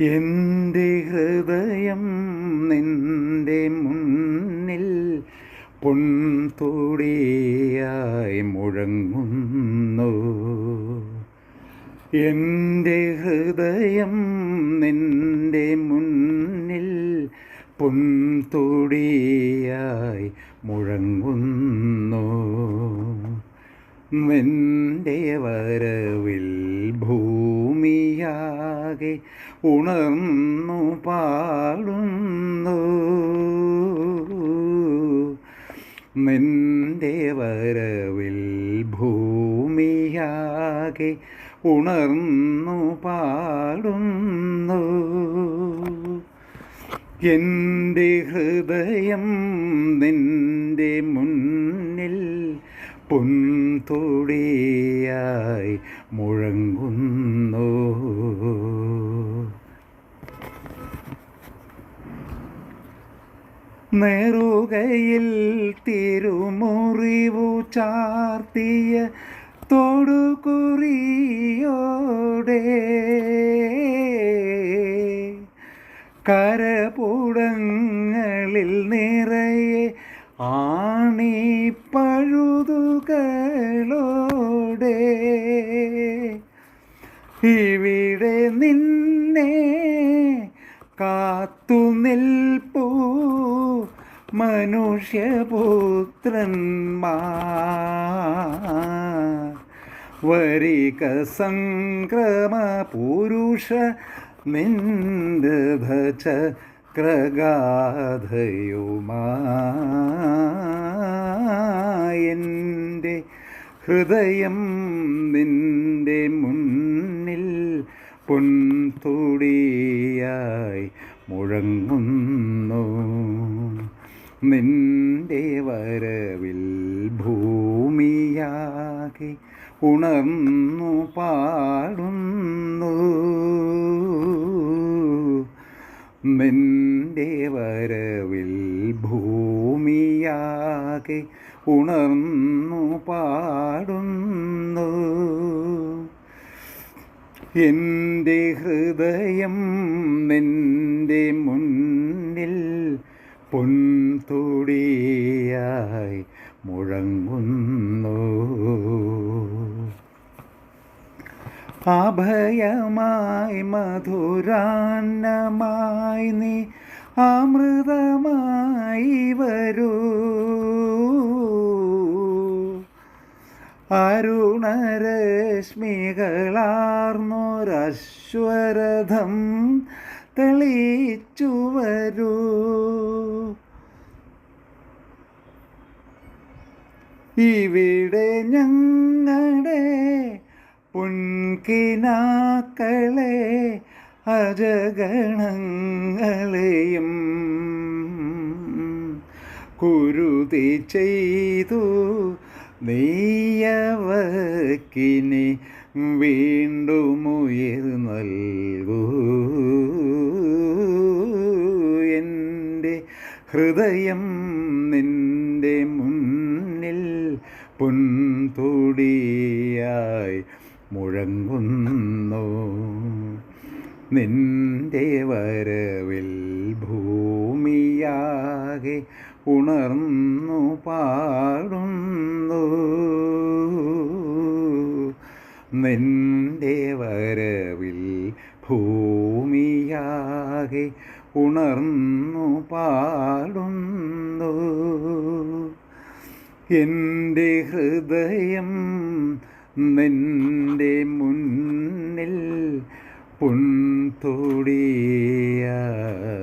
എന്റെ ഹൃദയം നിന്റെ മുന്നിൽ പൊൻതുടിയായി മുഴങ്ങുന്നു. എന്റെ ഹൃദയം നിന്റെ മുന്നിൽ പൊൻതുടിയായി മുഴങ്ങുന്നു. നിന്റെ വരവിൽ ഭൂമിയാകെ ഉണർന്നു പാടുന്നു. നിന്റെ വരവിൽ ഭൂമിയാകെ ഉണർന്നു പാടുന്നു. എന്റെ ഹൃദയം നിന്റെ മുന്നിൽ പൊൻതുടിയായി മുഴങ്ങുന്നു. നെറുകയിൽ തിരുമുറിവു ചാർത്തിയ തൊടുകുറിയോടെ കരപുടങ്ങളിൽ നിറയെ ആണി പഴുതുകളോടെ. ഇവിടെ നിന്നെ കാത്തു നിൽപ്പൂ മനുഷ്യപുത്രന്മാർ സംക്രമ പുരുഷ നിന്ദധ ചക്രഗാധയുമായെന്റെ ഹൃദയം നിന്റെ മുന്നിൽ പൊൻതുടിയായി മുഴങ്ങുന്നു നിന്റെ വരവിൽ ഭൂമിയാകെ ഉണർന്നു പാടുന്നു. നിന്റെ വരവിൽ ഭൂമിയാകെ ഉണർന്നു പാടുന്നു. എന്റെ ഹൃദയം നിന്റെ മുന്നിൽ പൊൻതുടിയായി മുഴങ്ങുന്നു. അഭയമായി മധുരാന്നമായി നീ അമൃതമായി വരൂ. അരുണരശ്മികളാർന്നൊരശ്വരഥം തെളിച്ചു വരൂ ഇവിടെ ഞങ്ങളുടെ പുൻകിനാക്കളെ അജഗണങ്ങളെയും കുരുതി ചെയ്തു. നെയ്യവക്കിനി വീണ്ടും നൽകൂ. എന്റെ ഹൃദയം നിന്റെ മുന്നിൽ പൊൻതുടിയായി മുഴങ്ങുന്നു. നിന്റെ വരവിൽ ഭൂമിയാകെ ഉണർന്നു പാടുന്നു. നിന്റെ വരവിൽ ഭൂമിയാകെ ഉണർന്നു പാടുന്നു. എന്റെ ഹൃദയം നിന്റെ മുന്നിൽ പൊൻതുടിയായി